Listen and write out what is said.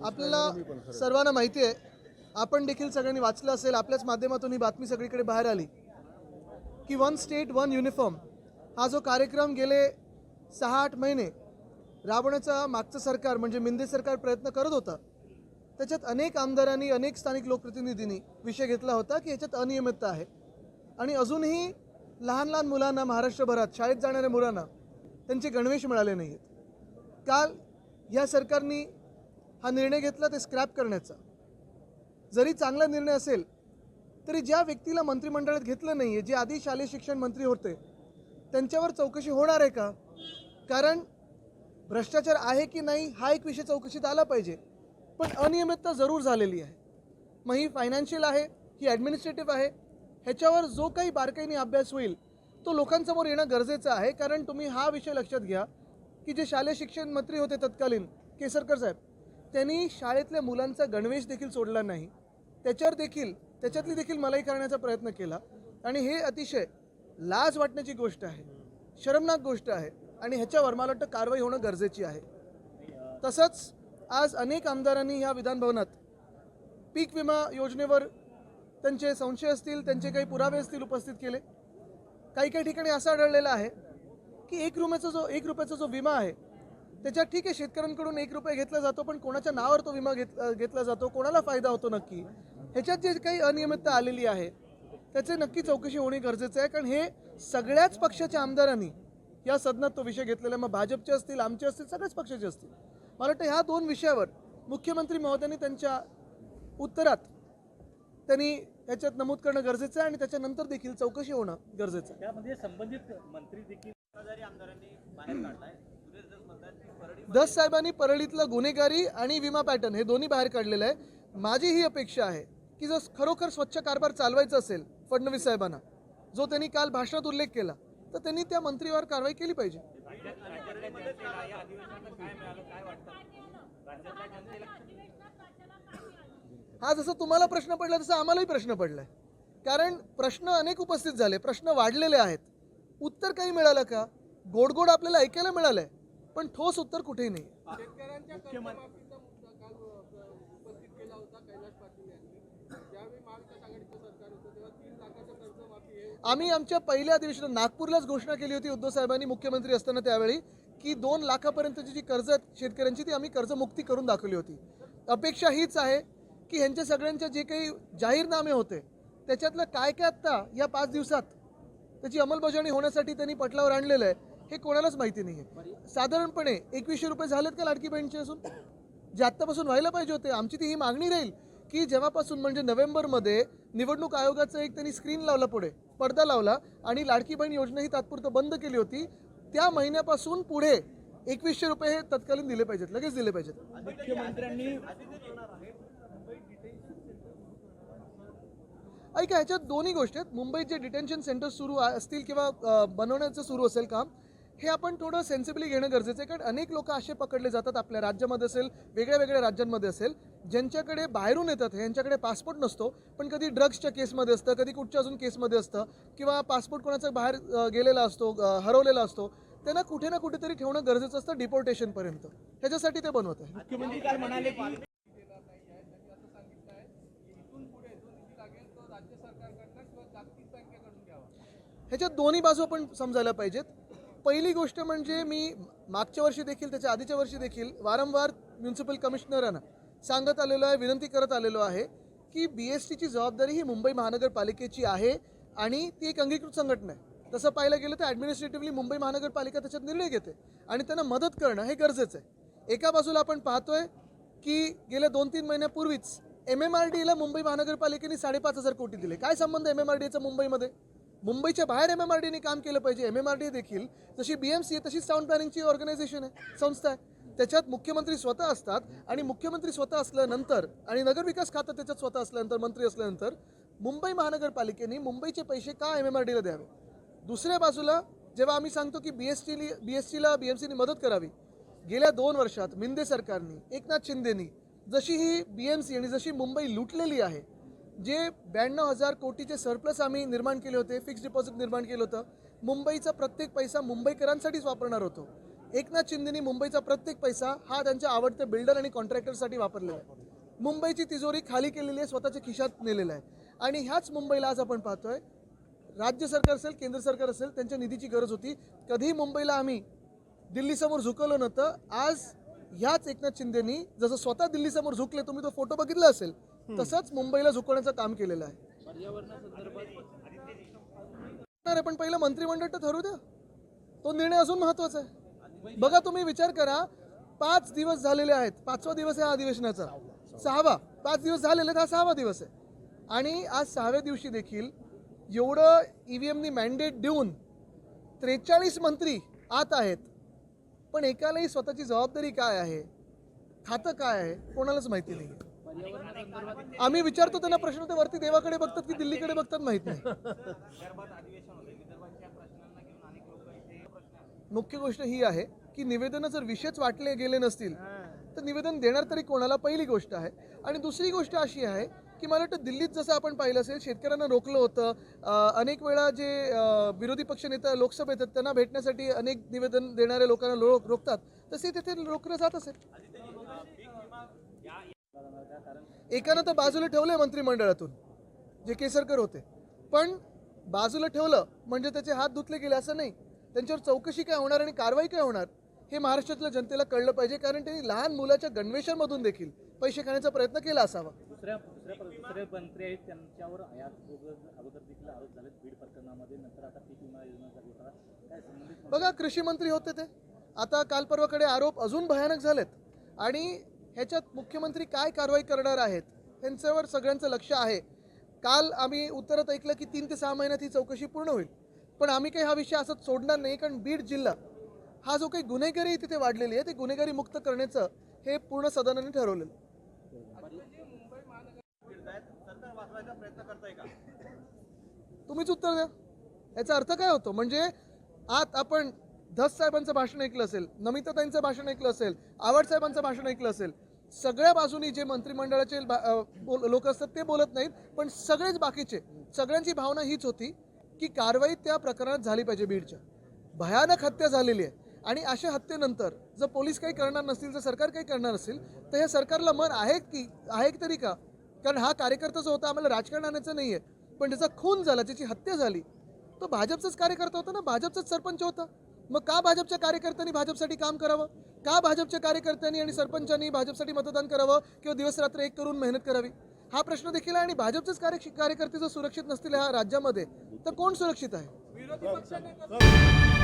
आपल्याला सर्वांना माहिती आहे आपण देखील सगळ्यांनी वाचलं असेल आपल्याच माध्यमातून ही बातमी सगळीकडे बाहेर आली की वन स्टेट वन युनिफॉर्म हा जो कार्यक्रम गेले सहा आठ महिने राबवण्याचा मागचं सरकार म्हणजे मिंदे सरकार प्रयत्न करत होतं त्याच्यात अनेक आमदारांनी अनेक स्थानिक लोकप्रतिनिधींनी विषय घेतला होता की याच्यात अनियमितता आहे. आणि अजूनही लहान लहान मुलांना महाराष्ट्रभरात शाळेत जाणाऱ्या मुलांना त्यांचे गणवेश मिळाले नाही आहेत काल या सरकारनी हा निर्णय घेतला ते स्क्रॅप करण्याचा. जरी चांगला निर्णय असेल तरी ज्या व्यक्तीला मंत्रिमंडळात घेतलं नाही आहे जे आधी शालेय शिक्षण मंत्री होते त्यांच्यावर चौकशी होणार आहे का? कारण भ्रष्टाचार आहे की नाही हा एक विषय चौकशीत आला पाहिजे. पण अनियमितता जरूर झालेली आहे. मग ही फायनान्शियल आहे ही ॲडमिनिस्ट्रेटिव्ह आहे ह्याच्यावर जो काही बारकाईने अभ्यास होईल तो लोकांसमोर येणं गरजेचं आहे. कारण तुम्ही हा विषय लक्षात घ्या की जे शालेय शिक्षण मंत्री होते तत्कालीन केसरकर साहेब त्यांनी शाळेतल्या मुलांचा गणवेश देखील सोडला नाही. त्याच्यावर देखील त्याच्यातली देखील मलाही करण्याचा प्रयत्न केला. आणि हे अतिशय लाज वाटण्याची गोष्ट आहे. शरमनाक गोष्ट आहे. आणि ह्याच्यावर मला वाटतं कारवाई होणं गरजेची आहे. तसंच आज अनेक आमदारांनी ह्या विधानभवनात पीक विमा योजनेवर त्यांचे संशय असतील त्यांचे काही पुरावे असतील उपस्थित केले. काही काही ठिकाणी असं आढळलेलं आहे की एक रुपयाचा जो एक रुपयाचा जो विमा आहे त्याच्यात ठीक आहे शेतकऱ्यांकडून एक रुपये घेतला जातो पण कोणाच्या नावावर तो विमा घेतला घेतला जातो कोणाला फायदा होतो नक्की? ह्याच्यात जे काही अनियमितता आलेली आहे त्याचे नक्की चौकशी होणे गरजेचं आहे कारण हे सगळ्याच पक्षाच्या आमदारांनी या सदनात तो विषय घेतलेला आहे. मग भाजपचे असतील आमचे असतील सगळ्याच पक्षाचे असतील. मला वाटतं ह्या दोन विषयावर मुख्यमंत्री महोदयांनी त्यांच्या उत्तरात त्यांनी ह्याच्यात नमूद करणं गरजेचं आहे आणि त्याच्यानंतर देखील चौकशी होणं गरजेचं आहे. त्यामध्ये संबंधित मंत्री देखील आमदारांनी बाहेर काढलाय सुरेश दस म्हणतात की परळी दस साहेबांनी परळीतलं गुन्हेगारी आणि विमा पॅटर्न हे दोन्ही बाहेर काढलेलं आहे. माझी ही अपेक्षा आहे की जर खरोखर स्वच्छ कारभार चालवायचा असेल फडणवीस साहेबांना जो त्यांनी काल भाषणात उल्लेख केला तर त्यांनी त्या मंत्रीवर कारवाई केली पाहिजे. हा जसं तुम्हाला प्रश्न पडला तसं आम्हालाही प्रश्न पडलाय कारण प्रश्न अनेक उपस्थित झाले प्रश्न वाढलेले आहेत. उत्तर काही मिळालं का? गोड गोड आपल्याला ऐकायला मिळालंय. पण ठोस उत्तर कुठेही नाही. आम्ही आमच्या पहिल्या अधिवेशनात नागपूरलाच घोषणा केली होती उद्धव साहेबांनी मुख्यमंत्री असताना त्यावेळी की दोन लाखापर्यंतची जी कर्ज शेतकऱ्यांची ती आम्ही कर्जमुक्ती करून दाखवली होती. अपेक्षा हीच आहे की ह्यांच्या सगळ्यांचे जे काही जाहीरनामे होते त्याच्यातलं काय काय आत्ता या पाच दिवसात त्याची अंमलबजावणी होण्यासाठी त्यांनी पटलावर आणलेलं आहे. हे कोणालाच माहिती नाही आहे साधारणपणे एकवीसशे रुपये झालेत का लाडकी बहिणीचे असून? जे आत्तापासून व्हायला पाहिजे होते आमची ती ही मागणी राहील की जेव्हापासून म्हणजे नोव्हेंबरमध्ये निवडणूक आयोगाचं एक त्यांनी स्क्रीन लावला पुढे पडदा लावला आणि लाडकी बहीण योजना ही तात्पुरतं बंद केली होती त्या महिन्यापासून पुढे एकवीसशे रुपये हे तत्कालीन दिले पाहिजेत लगेच दिले पाहिजेत. ऐका ह्याच्यात दोन्ही गोष्टी आहेत. मुंबईत जे डिटेन्शन सेंटर सुरू असतील किंवा बनवण्याचं सुरू असेल काम हे आपण थोडं सेन्सिबली घेणं गरजेचं आहे कारण अनेक लोक असे पकडले जातात आपल्या राज्यामध्ये असेल वेगळ्या वेगळ्या राज्यांमध्ये असेल ज्यांच्याकडे बाहेरून येतात यांच्याकडे पासपोर्ट नसतो पण कधी ड्रग्सच्या केसमध्ये असतं कधी कुठच्या अजून केसमध्ये असतं किंवा पासपोर्ट कोणाचा बाहेर गेलेला असतो हरवलेला असतो त्यांना कुठे ना कुठेतरी ठेवणं गरजेचं असतं डिपोर्टेशनपर्यंत ह्याच्यासाठी ते बनवत आहे. मुख्यमंत्री काल म्हणाले की ह्याच्यात दोन्ही बाजू आपण समजायला पाहिजेत. पहिली गोष्ट म्हणजे मी मागच्या वर्षी देखील त्याच्या आधीच्या वर्षी देखील वारंवार म्युन्सिपल कमिशनरांना सांगत आलेलो आहे विनंती करत आलेलो आहे की बी एस टीची जबाबदारी ही मुंबई महानगरपालिकेची आहे आणि ती एक अंगीकृत संघटना आहे. तसं पाहायला गेलं तर ॲडमिनिस्ट्रेटिव्हली मुंबई महानगरपालिका त्याच्यात निर्णय घेते आणि त्यांना मदत करणं हे गरजेचं आहे. एका बाजूला आपण पाहतोय की गेल्या दोन तीन महिन्यापूर्वीच एम एम आर डीला मुंबई महानगरपालिकेने साडेपाच हजार कोटी दिले. काय संबंध एम एम आर डीचा मुंबईमध्ये? मुंबईच्या बाहेर एम एम आर डीने काम केलं पाहिजे. एम एम आर डी देखील जशी बी एम सी आहे तशीच टाउन प्लॅनिंगची ऑर्गनायझेशन आहे संस्था आहे. त्याच्यात मुख्यमंत्री स्वतः असतात आणि मुख्यमंत्री स्वतः असल्यानंतर आणि नगरविकास खातं त्याच्यात स्वतः असल्यानंतर मंत्री असल्यानंतर मुंबई महानगरपालिकेने मुंबईचे पैसे का एम एम आर डीला द्यावे? दुसऱ्या बाजूला जेव्हा आम्ही सांगतो की बी एस टीली बी एस टीला बी एम सीने मदत करावी गेल्या दोन वर्षात मिंदे सरकारनी एकनाथ शिंदेनी जशी ही बी एम सी आणि जशी मुंबई लुटलेली आहे जे ब्याण्णव हजार कोटीचे सरप्लस आम्ही निर्माण केले होते फिक्स डिपॉझिट निर्माण केलं होतं मुंबईचा प्रत्येक पैसा मुंबईकरांसाठीच वापरणार होतो. एकनाथ शिंदेनी मुंबईचा प्रत्येक पैसा हा त्यांच्या आवडते बिल्डर आणि कॉन्ट्रॅक्टरसाठी वापरलेला आहे. मुंबईची तिजोरी खाली केलेली आहे स्वतःच्या खिशात नेलेला आहे. आणि ह्याच मुंबईला आज आपण पाहतोय राज्य सरकार असेल केंद्र सरकार असेल त्यांच्या निधीची गरज होती. कधीही मुंबईला आम्ही दिल्लीसमोर झुकवलं नव्हतं. आज ह्याच एकनाथ शिंदेनी जसं स्वतः दिल्लीसमोर झुकले तुम्ही तो फोटो बघितला असेल तसंच मुंबईला झुकवण्याचं काम केलेलं आहे. आहे पण पहिलं मंत्रिमंडळ तर ठरू द्या. तो निर्णय अजून महत्त्वाचा आहे. बघा तुम्ही विचार करा पाच दिवस झालेले आहेत. पाचवा दिवस आहे अधिवेशनाचा. सहावा. पाच दिवस झालेले आहेत, हा सहावा दिवस आहे. आणि आज सहाव्या दिवशी देखील एवढं ई व्ही एमनी मॅन्डेट देऊन त्रेचाळीस मंत्री आत आहेत. पण एकालाही स्वतःची जबाबदारी काय आहे? खातं काय आहे? कोणालाच माहिती नाही आम्ही विचारतो त्यांना प्रश्न ते वरती देवाकडे बघतात की दिल्लीकडे बघतात माहीत नाही. मुख्य गोष्ट ही आहे की निवेदनं जर विषयच वाटले गेले नसतील तर निवेदन देणार तरी कोणाला पहिली गोष्ट आहे. आणि दुसरी गोष्ट अशी आहे की मला वाटतं दिल्लीत जसं आपण पाहिलं असेल शेतकऱ्यांना रोखलं होतं. अनेक वेळा जे विरोधी पक्षनेता लोकसभेत आहेत त्यांना भेटण्यासाठी अनेक निवेदन देणाऱ्या लोकांना लो रोखतात. तसे तेथे रोखलं जात असेल. एकानं तर बाजूला ठेवलंय मंत्रिमंडळातून जे केसरकर होते. पण बाजूला ठेवलं म्हणजे त्याचे हात धुतले गेले असं नाही. त्यांच्यावर चौकशी काय होणार आणि कारवाई काय होणार हे महाराष्ट्रातल्या जनतेला कळलं पाहिजे कारण त्यांनी लहान मुलाच्या गणवेशांमधून देखील पैसे खाण्याचा प्रयत्न केला असावा. दुसऱ्या दुसऱ्या दुसरे मंत्री आहेत त्यांच्यावर यात अगोदर अगोदर देखील आरोप झाले बीड प्रकरणामध्ये. नंतर आता पीक विमा योजनेचा घोटाळा काय संबंधित बघा कृषी मंत्री होते ते. आता काल परवाकडे आरोप अजून भयानक झालेत. आणि ह्याच्यात मुख्यमंत्री काय कारवाई करणार आहेत ह्यांच्यावर सगळ्यांचं लक्ष आहे. काल आम्ही उत्तरात ऐकलं की तीन ते सहा महिन्यात ही चौकशी पूर्ण होईल. पण आम्ही काही हा विषय असंच सोडणार नाही कारण बीड जिल्हा हा जो काही गुन्हेगारी तिथे वाढलेली आहे ते गुन्हेगारी मुक्त करण्याचं हे पूर्ण सदनाने ठरवलेलं आहे. तुम्हीच उत्तर द्या. याचा अर्थ काय होतो? म्हणजे आत आपण धस साहेबांचं भाषण ऐकलं असेल नमिताताईंचं भाषण ऐकलं असेल आवड साहेबांचं भाषण ऐकलं असेल सगळ्या बाजूनी जे मंत्रिमंडळाचे लोक असतात ते बोलत नाहीत पण सगळेच बाकीचे सगळ्यांची भावना हीच होती की कारवाई त्या प्रकरणात झाली पाहिजे बीडच्या. भयानक हत्या झालेली आहे. आणि अशा हत्येनंतर जर पोलीस काही करणार नसतील जर सरकार काही करणार नसेल तर हे सरकारला मन आहे की आहे तरी का? कारण हा कार्यकर्ता जो होता आम्हाला राजकारण आणायचं नाही आहे पण ज्याचा खून झाला ज्याची हत्या झाली. तो भाजपचाच कार्यकर्ता होता ना? भाजपचाच सरपंच होता. मग का भाजपच्या कार्यकर्त्यांनी भाजपसाठी काम करावं? का भाजपच्या कार्यकर्त्यांनी आणि सरपंचांनी भाजपसाठी मतदान करावं किंवा दिवस रात्र एक करून मेहनत करावी? हा प्रश्न देखील आहे आणि भाजपचेच कार्य कार्यकर्ते जर सुरक्षित नसतील ह्या राज्यामध्ये तर कोण सुरक्षित आहे? विरोधी पक्षनेता